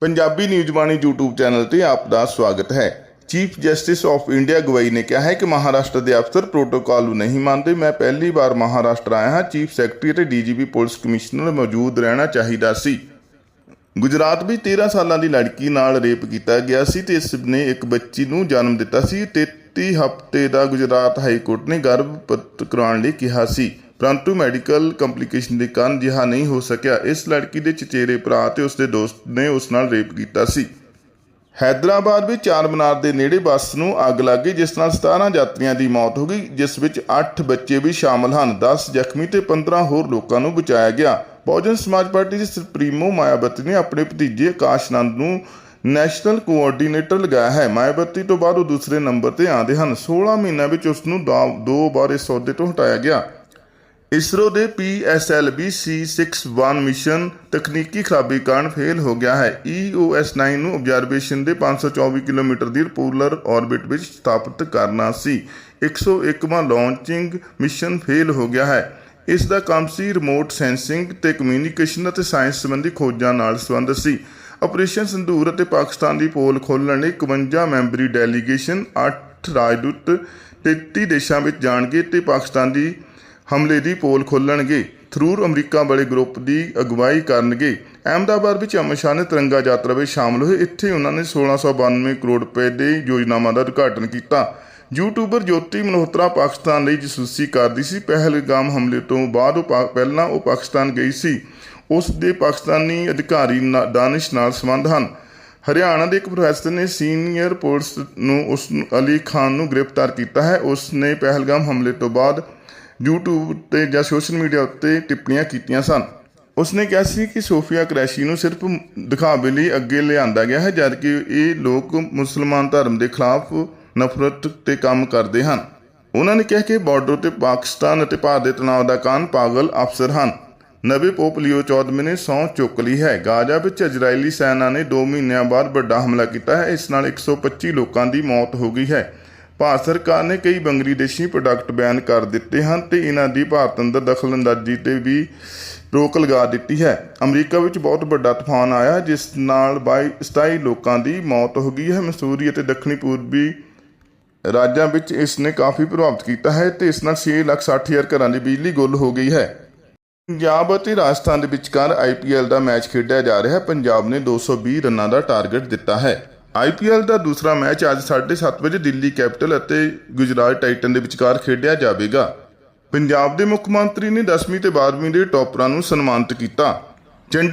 Punjabi news Bani YouTube channel ਤੇ ਆਪ ਦਾ ਸਵਾਗਤ ਹੈ। Chief justice of India Gavai ਨੇ ਕਿਹਾ ਹੈ ਕਿ ਮਹਾਰਾਸ਼ਟਰ ਦੇ ਅਫਸਰ ਪ੍ਰੋਟੋਕਾਲ ਨੂੰ ਨਹੀਂ ਮੰਨਦੇ। ਮੈਂ ਪਹਿਲੀ ਵਾਰ ਮਹਾਰਾਸ਼ਟਰ ਆਇਆ ਹਾਂ। ਚੀਫ ਸੈਕਟਰੀ ਅਤੇ ਡੀਜੀਪੀ ਪੁਲਿਸ ਕਮਿਸ਼ਨਰ ਮੌਜੂਦ ਰਹਿਣਾ ਚਾਹੀਦਾ ਸੀ। ਗੁਜਰਾਤ ਵਿੱਚ 13 ਸਾਲਾਂ ਦੀ ਲੜਕੀ ਨਾਲ ਰੇਪ ਕੀਤਾ ਗਿਆ ਸੀ ਤੇ ਇਸ ਨੇ ਇੱਕ ਬੱਚੀ ਨੂੰ ਜਨਮ ਦਿੱਤਾ ਸੀ 33 ਹਫ਼ਤੇ ਦਾ ਗੁਜਰਾਤ ਹਾਈ ਕੋਰਟ ਨੇ ਗਰਭਪਤ ਕਰਾਉਣ ਲਈ ਕਿਹਾ ਸੀ। ਪਰੰਤੂ ਮੈਡੀਕਲ ਕੰਪਲਿਕੇਸ਼ਨ ਦੇ ਕਾਰਨ ਜਿਹਾ ਨਹੀਂ ਹੋ ਸਕਿਆ। ਇਸ ਲੜਕੀ ਦੇ ਚਚੇਰੇ ਭਰਾ ਤੇ ਉਸਦੇ ਦੋਸਤ ਨੇ ਉਸ ਨਾਲ ਰੇਪ ਕੀਤਾ ਸੀ। ਹੈਦਰਾਬਾਦ ਵਿੱਚ ਚਾਰ ਮੀਨਾਰ ਦੇ ਨੇੜੇ ਬੱਸ ਨੂੰ ਅੱਗ ਲੱਗ ਗਈ, ਜਿਸ ਨਾਲ 17 ਯਾਤਰੀਆਂ ਦੀ ਮੌਤ ਹੋ ਗਈ, ਜਿਸ ਵਿੱਚ 8 ਬੱਚੇ ਵੀ ਸ਼ਾਮਲ ਹਨ। 10 ਜ਼ਖਮੀ ਤੇ 15 ਹੋਰ ਲੋਕਾਂ ਨੂੰ ਬਚਾਇਆ ਗਿਆ। ਬਹੁਜਨ ਸਮਾਜ ਪਾਰਟੀ ਦੇ ਸੁਪਰੀਮੋ ਮਾਇਆਵਤੀ ਨੇ ਆਪਣੇ ਭਤੀਜੇ ਆਕਾਸ਼ ਆਨੰਦ ਨੂੰ ਨੈਸ਼ਨਲ ਕੋਆਰਡੀਨੇਟਰ ਲਗਾਇਆ ਹੈ। ਮਾਇਆਵਤੀ ਤੋਂ ਬਾਅਦ ਉਹ ਦੂਸਰੇ ਨੰਬਰ ਤੇ ਆਉਂਦੇ ਹਨ। 16 ਮਹੀਨਿਆਂ ਵਿੱਚ ਉਸ ਨੂੰ ਦੋ ਵਾਰ ਇਸ ਅਹੁਦੇ ਤੋਂ ਹਟਾਇਆ ਗਿਆ। ਇਸਰੋ ਦੇ PSLV C61 ਮਿਸ਼ਨ ਤਕਨੀਕੀ ਖਰਾਬੀ ਕਾਰਨ ਫੇਲ ਹੋ ਗਿਆ ਹੈ। E EOS-9 ਨੂੰ ਆਬਜ਼ਰਵੇਸ਼ਨ ਦੇ 524 ਕਿਲੋਮੀਟਰ ਦੀ ਪੋਲਰ ਆਰਬਿਟ ਵਿੱਚ ਸਥਾਪਿਤ ਕਰਨਾ ਸੀ। 101ਵਾਂ ਲਾਂਚਿੰਗ ਮਿਸ਼ਨ ਫੇਲ ਹੋ ਗਿਆ ਹੈ। ਇਸ ਦਾ ਕੰਮ ਸੀ ਰਿਮੋਟ ਸੈਂਸਿੰਗ ਤੇ ਕਮਿਊਨੀਕੇਸ਼ਨ ਅਤੇ ਸਾਇੰਸ ਸੰਬੰਧੀ ਖੋਜਾਂ ਨਾਲ ਸੰਬੰਧਿਤ ਸੀ। ਆਪਰੇਸ਼ਨ ਸੰਧੂਰ ਅਤੇ ਪਾਕਿਸਤਾਨ ਦੀ ਪੋਲ ਖੋਲ੍ਹਣ ਲਈ 51 ਮੈਂਬਰੀ ਡੈਲੀਗੇਸ਼ਨ 8 ਰਾਜਦੂਤ 33 ਦੇਸ਼ਾਂ ਵਿੱਚ ਜਾਣਗੇ ਤੇ ਪਾਕਿਸਤਾਨ ਦੀ ਹਮਲੇ ਦੀ ਪੋਲ ਖੋਲਣਗੇ। ਥਰੂਰ ਅਮਰੀਕਾ ਵਾਲੇ ਗਰੁੱਪ ਦੀ ਅਗਵਾਈ ਕਰਨਗੇ। ਅਹਿਮਦਾਬਾਦ ਵਿੱਚ ਅਮਿਤ ਸ਼ਾਹ ਨੇ ਤਿਰੰਗਾ ਯਾਤਰਾ ਵਿੱਚ ਸ਼ਾਮਲ ਹੋਏ। ਇੱਥੇ ਉਹਨਾਂ ਨੇ 1692 ਕਰੋੜ ਰੁਪਏ ਦੇ ਯੋਜਨਾਵਾਂ ਦਾ ਉਦਘਾਟਨ ਕੀਤਾ। ਯੂਟਿਊਬਰ ਜੋਤੀ ਮਲਹੋਤਰਾ ਪਾਕਿਸਤਾਨ ਲਈ ਜਸੂਸੀ ਕਰਦੀ ਸੀ। ਪਹਿਲਗਾਮ ਹਮਲੇ ਤੋਂ ਬਾਅਦ ਉਹ ਪਾ- ਪਹਿਲਾਂ ਉਹ ਪਾਕਿਸਤਾਨ ਗਈ ਸੀ। ਉਸ ਦੇ ਪਾਕਿਸਤਾਨੀ ਅਧਿਕਾਰੀ ਨਾ- ਦਾਨਿਸ਼ ਨਾਲ ਸੰਬੰਧ ਹਨ। ਹਰਿਆਣਾ ਦੇ ਇੱਕ ਪ੍ਰੋਫੈਸਰ ਨੇ ਸੀਨੀਅਰ ਪੁਲਿਸ ਨੂੰ ਉਸ ਅਲੀ ਖਾਨ ਨੂੰ ਗ੍ਰਿਫਤਾਰ ਕੀਤਾ ਹੈ। ਉਸ ਨੇ ਪਹਿਲਗਾਮ ਹਮਲੇ ਤੋਂ ਬਾਅਦ YouTube ਤੇ ਜਾਂ ਸੋਸ਼ਲ ਮੀਡੀਆ ਉੱਤੇ ਟਿੱਪਣੀਆਂ ਕੀਤੀਆਂ ਸਨ। ਉਸ ਨੇ ਕਿਹਾ ਸੀ ਕਿ ਸੋਫੀਆ ਕਰੈਸ਼ੀ ਨੂੰ ਸਿਰਫ ਦਿਖਾਵੇ ਲਈ ਅੱਗੇ ਲਿਆਂਦਾ ਗਿਆ ਹੈ, ਜਦਕਿ ਇਹ ਲੋਕ ਮੁਸਲਮਾਨ ਧਰਮ ਦੇ ਖਿਲਾਫ ਨਫ਼ਰਤ ਤੇ ਕੰਮ ਕਰਦੇ ਹਨ। ਉਹਨਾਂ ਨੇ ਕਿਹਾ ਕਿ ਬਾਰਡਰ ਤੇ ਪਾਕਿਸਤਾਨ ਅਤੇ ਭਾਰਤ ਦੇ ਤਣਾਅ ਦਾ ਕਾਰਨ ਪਾਗਲ ਅਫਸਰ ਹਨ। ਨਵੇਂ ਪੋਪ ਲਿਓ 14 ਨੇ ਸਹੁੰ ਚੁੱਕ ਲਈ ਹੈ। ਗਾਜ਼ਾ ਵਿੱਚ ਇਜ਼ਰਾਈਲੀ ਸੈਨਾ ਨੇ 2 ਮਹੀਨਿਆਂ ਬਾਅਦ ਵੱਡਾ ਹਮਲਾ ਕੀਤਾ ਹੈ। ਇਸ ਨਾਲ 125 ਲੋਕਾਂ ਦੀ ਮੌਤ ਹੋ ਗਈ ਹੈ। ਭਾਰਤ ਸਰਕਾਰ ਨੇ ਕਈ ਬੰਗਲਾਦੇਸ਼ੀ ਪ੍ਰੋਡਕਟ ਬੈਨ ਕਰ ਦਿੱਤੇ ਹਨ ਤੇ ਇਹਨਾਂ ਦੀ ਭਾਰਤ ਅੰਦਰ ਦਖਲਅੰਦਾਜ਼ੀ ਤੇ ਵੀ ਰੋਕ ਲਗਾ ਦਿੱਤੀ ਹੈ। ਅਮਰੀਕਾ ਵਿੱਚ ਬਹੁਤ ਵੱਡਾ ਤੂਫਾਨ ਆਇਆ, ਜਿਸ ਨਾਲ 22 27 ਲੋਕਾਂ ਦੀ ਮੌਤ ਹੋ ਗਈ ਹੈ। ਮਸੂਰੀ ਅਤੇ ਦੱਖਣੀ ਪੂਰਬੀ ਰਾਜਾਂ ਵਿੱਚ ਇਸ ਨੇ ਕਾਫੀ ਪ੍ਰਭਾਵਿਤ ਕੀਤਾ ਹੈ ਤੇ ਇਸ ਨਾਲ 6 ਲੱਖ 60 ਹਜ਼ਾਰ ਘਰਾਂ ਦੀ ਬਿਜਲੀ ਗੁੱਲ ਹੋ ਗਈ ਹੈ। ਪੰਜਾਬ ਅਤੇ ਰਾਜਸਥਾਨ ਦੇ ਵਿਚਕਾਰ ਆਈਪੀਐਲ ਦਾ ਮੈਚ ਖੇਡਿਆ ਜਾ ਰਿਹਾ ਹੈ। ਪੰਜਾਬ ਨੇ 220 ਰਨਾਂ ਦਾ ਟਾਰਗੇਟ ਦਿੱਤਾ ਹੈ। ਆਈਪੀਐਲ ਦਾ ਦੂਸਰਾ ਮੈਚ ਅੱਜ 7:30 ਵਜੇ ਦਿੱਲੀ ਕੈਪੀਟਲ ਅਤੇ ਗੁਜਰਾਤ ਟਾਈਟਨ ਦੇ ਵਿਚਕਾਰ ਖੇਡਿਆ ਜਾਵੇਗਾ। ਪੰਜਾਬ ਦੇ ਮੁੱਖ ਮੰਤਰੀ ਨੇ 10ਵੀਂ ਤੇ 12ਵੀਂ ਦੇ ਟੌਪਰਾਂ ਨੂੰ ਸਨਮਾਨਿਤ ਕੀਤਾ। ਚੰਡੀ